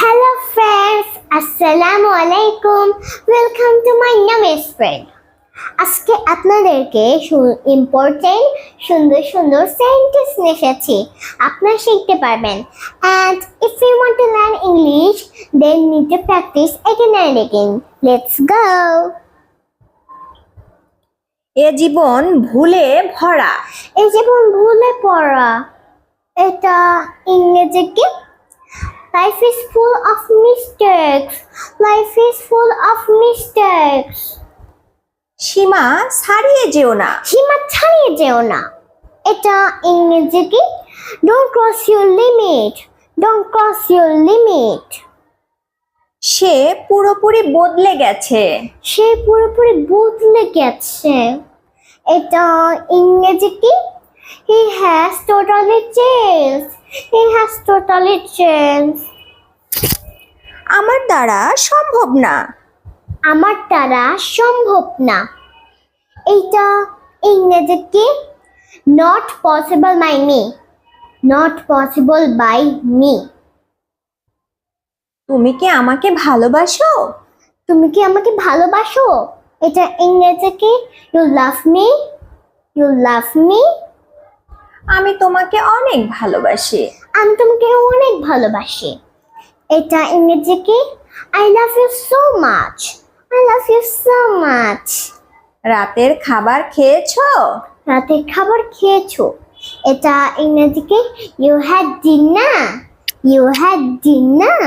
Hello friends, Assalamu alaikum. Welcome to my newest friend. আজকে আপনাদেরকে important সুন্দর সুন্দর সেন্টেন্স নিয়ে এসেছি আপনারা শিখতে পারবেন and if you want to learn English then need to practice again and again. Let's go. এ জীবন ভুলে ভরা এই যেমন ভুলে পড়া এটা ইংরেজি কি life is full of mistakes life is full of mistakes সীমা ছাড়িয়ে যেও না। সীমা ছাড়িয়ে যেও না। এটা ইংরেজি কি don't cross your limit don't cross your limit সে পুরোপুরি বদলে গেছে। সে পুরোপুরি বদলে গেছে। এটা ইংরেজি কি he has totally change he has totally change আমার দ্বারা সম্ভব না। আমার দ্বারা সম্ভব না। এইটা ইংরেজি কি not possible by me not possible by me তুমি কি আমাকে ভালোবাসো? তুমি কি আমাকে ভালোবাসো? এটা ইংরেজি কি you love me you love me আমি তোমাকে অনেক ভালোবাসি। আমি তোমাকে অনেক ভালোবাসি। এটা ইংরেজি কি I love you so much I love you so much রাতের খাবার খেয়েছো রাতে খাবার খেয়েছো এটা ইংরেজি কি you had dinner you had dinner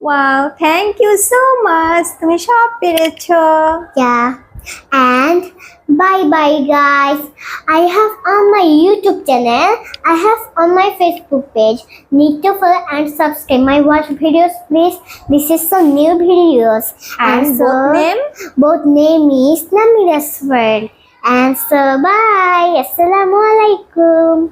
wow thank you so much তুমি সব পেরেছো Yeah. And bye bye guys. I have on my YouTube channel. I have on my Facebook page. Need to follow and subscribe my watch videos please. This is some new videos. And both name? Both name is Namira's World. And so bye. Assalamu alaikum.